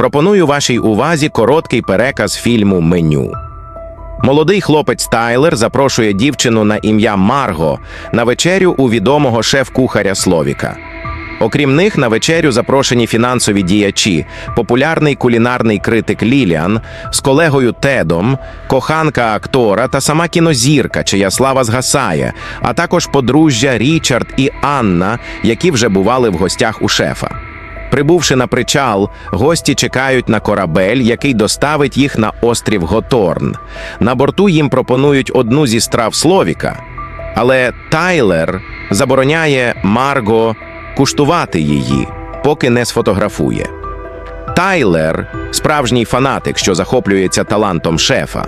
пропоную вашій увазі короткий переказ фільму Меню. Молодий хлопець Тайлер запрошує дівчину на ім'я Марго на вечерю у відомого шеф-кухаря Словіка. Окрім них, на вечерю запрошені фінансові діячі, популярний кулінарний критик Ліліан з колегою Тедом, коханка актора та сама кінозірка, чия слава згасає, а також подружжя Річард і Анна, які вже бували в гостях у шефа. Прибувши на причал, гості чекають на корабель, який доставить їх на острів Готорн. На борту їм пропонують одну зі страв Словіка, але Тайлер забороняє Марго куштувати її, поки не сфотографує. Тайлер справжній фанатик, що захоплюється талантом шефа,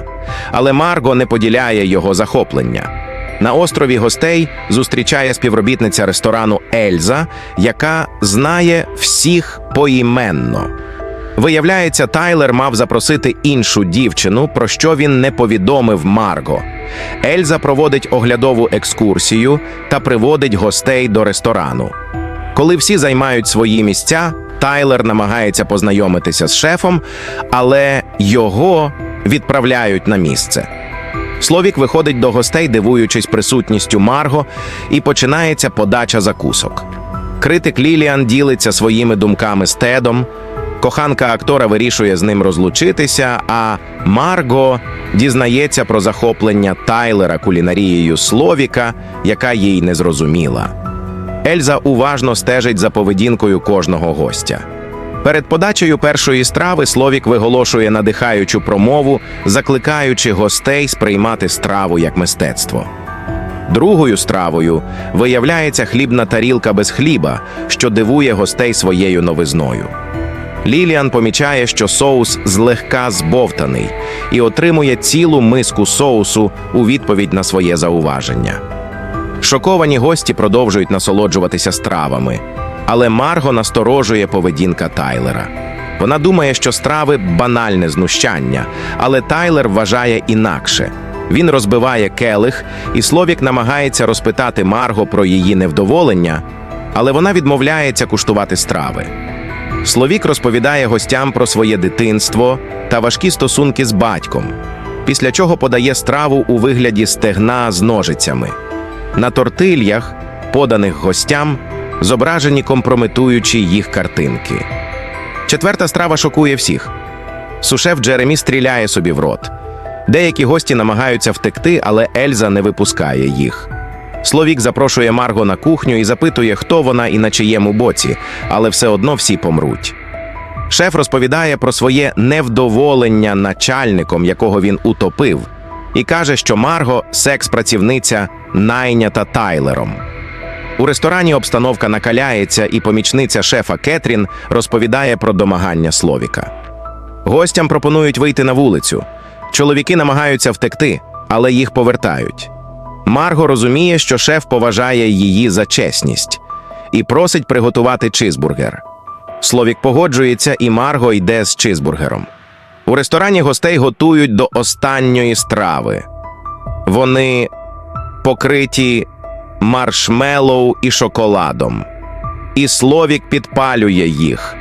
але Марго не поділяє його захоплення. На острові гостей зустрічає співробітниця ресторану Ельза, яка знає всіх поіменно. Виявляється, Тайлер мав запросити іншу дівчину, про що він не повідомив Марго. Ельза проводить оглядову екскурсію та приводить гостей до ресторану. Коли всі займають свої місця, Тайлер намагається познайомитися з шефом, але його відправляють на місце. Словік виходить до гостей, дивуючись присутністю Марго, і починається подача закусок. Критик Ліліан ділиться своїми думками з Тедом. Коханка актора вирішує з ним розлучитися, а Марго дізнається про захоплення Тайлера кулінарією Словіка, яка їй не зрозуміла. Ельза уважно стежить за поведінкою кожного гостя. Перед подачею першої страви Словік виголошує надихаючу промову, закликаючи гостей сприймати страву як мистецтво. Другою стравою виявляється хлібна тарілка без хліба, що дивує гостей своєю новизною. Ліліан помічає, що соус злегка збовтаний і отримує цілу миску соусу у відповідь на своє зауваження. Шоковані гості продовжують насолоджуватися стравами, але Марго насторожує поведінка Тайлера. Вона думає, що страви банальне знущання, але Тайлер вважає інакше. Він розбиває келих, і Словік намагається розпитати Марго про її невдоволення, але вона відмовляється куштувати страви. Словік розповідає гостям про своє дитинство та важкі стосунки з батьком, після чого подає страву у вигляді стегна з ножицями. На тортильях, поданих гостям, зображені компрометуючі їх картинки. Четверта страва шокує всіх. Сушеф Джеремі стріляє собі в рот. Деякі гості намагаються втекти, але Ельза не випускає їх. Словік запрошує Марго на кухню і запитує, хто вона і на чиєму боці, але все одно всі помруть. Шеф розповідає про своє невдоволення начальником, якого він утопив, і каже, що Марго секс-працівниця найнята Тайлером. У ресторані обстановка накаляється, і помічниця шефа Кетрін розповідає про домагання Словіка. Гостям пропонують вийти на вулицю. Чоловіки намагаються втекти, але їх повертають. Марго розуміє, що шеф поважає її за чесність і просить приготувати чизбургер. Словік погоджується, і Марго йде з чизбургером. У ресторані гостей готують до останньої страви. Вони покриті маршмеллоу і шоколадом. І Словік підпалює їх.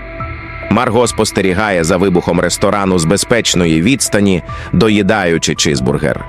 Марго спостерігає за вибухом ресторану з безпечної відстані, доїдаючи чизбургер.